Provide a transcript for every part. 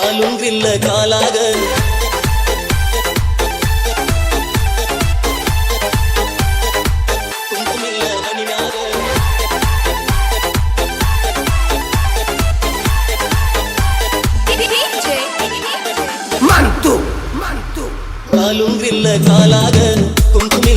காலும் வில்ல காலாக. காலும் வில்ல காலாக. குங்குமில்ல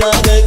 love